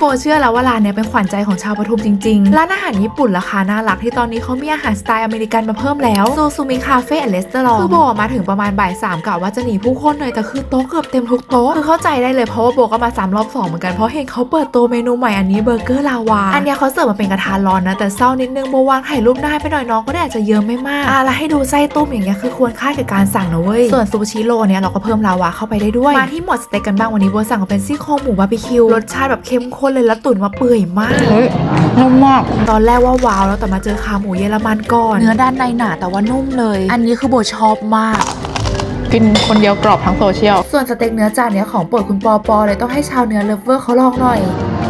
โบเชื่อแล้วว่าร้านเนี้ยเป็นขวัญใจของชาวปทุมจริงๆ ร้านอาหารญี่ปุ่นราคาน่ารักที่ตอนนี้เขามีอาหารสไตล์อเมริกันมาเพิ่มแล้วซูซูมิคาเฟ่แอนด์เลสเตอรองคือโบมาถึงประมาณบ่ายสามกะว่าจะหนีผู้คนหน่อยแต่คือโต๊ะเกือบเต็มทุกโต๊ะคือเข้าใจได้เลยเพราะว่าโบก็มาซ้ำรอบสองเหมือนกันเพราะเห็นเขาเปิดตัวเมนูใหม่อันนี้เบอร์เกอร์ลาวาอันเนี้ยเขาเสิร์ฟมาเป็นกระทะร้อนนะแต่เศร้านิดนึงโบวางถ่ายรูปหน้าไปหน่อยน้องก็ได้อาจจะเยอะไม่มากอะแล้วให้ดูไส้ต้มอย่างเงี้ยคือควรค่ากับการสั่งนะเว้ยส่วนซูชิโรเนี่ยเราก็เพิ่มลาวาเข้าไปได้ด้วยมาที่หมวดสเต็กกันบ้างวันนี้โบสั่งมาเป็นซี่โครงหมูบาร์บีคิวรสชาติแบบเข้มข้นเลยแล้วตุ๋นมาเปื่อยมากเฮ้ยนุ่มมากตอนแรกว่าว้าวแล้วแต่มาเจอขาหมูเยอรมันก่อนเนื้อด้านในหนาแต่ว่านุ่มเลย อันนี้คือโบชอบมากกินคนเดียวกรอบทั้งโซเชียล ส่วนสเต็กเนื้อจานเนี้ยของโปรดคุณปอปอเลยต้องให้ชาวเนื้อเลิฟเวอร์เขาลองหน่อยหอม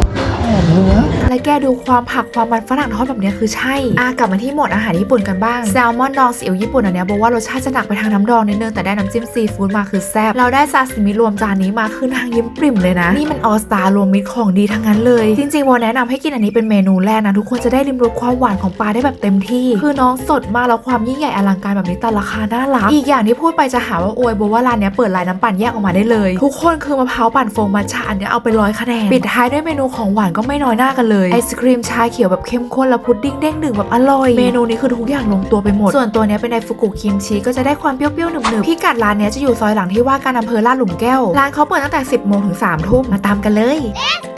เนื้อ และแกดูความผักความมันฝรั่งทอดแบบนี้คือใช่อะกลับมาที่หมวดอาหารญี่ปุ่นกันบ้างแซลมอนดองซีอิ๊วญี่ปุ่นอันนี้บอกว่ารสชาติจะหนักไปทางน้ำดองนิดนึงแต่ได้น้ำจิ้มซีฟู้ดมาคือแซ่บเราได้ซาซิมิรวมจานนี้มาคือนางยิ้มปริ่มเลยนะนี่มันออสตารวมมิตรของดีทั้งนั้นเลย จริงๆโบแนะนำให้กินอันนี้เป็นเมนูแรกนะทุกคนจะได้ริมรสความหวานของปลาได้แบบเต็มที่ คือน้องสดมากแล้วความยิ่งใหญ่อลังการแบบนี้แต่ราคาน่ารักอีกอย่างที่พูดไปจะหาว่าอวยโบว่าร้านเนี้ยเปิดลายน้ำปั่นแยกออกมาได้เลย ทุกคนคือมะพร้าวปั่นโฟมมัทฉะอันเนี้ยเอาไปร้อยคะแนนปิดท้ายด้วยเมนูของหวานก็ไม่น้อยหน้ากันเลยไอศครีมชาเขียวแบบเข้มข้นและพุดดิ้งเด้งดึงแบบอร่อย เมนูนี้คือทุกอย่างลงตัวไปหมด ส่วนตัวเนี้ยเป็นไดฟุกุคิมชิก็จะได้ความเปรี้ยวๆหนึบๆพิกัดร้านเนี้ยจะอยู่ซอยหลังที่ว่าการอำเภอลาดหลุมแก้วร้านเขาเปิดตั้งแต่ 10โมงถึง3ทุ่มมาตามกันเลย Let's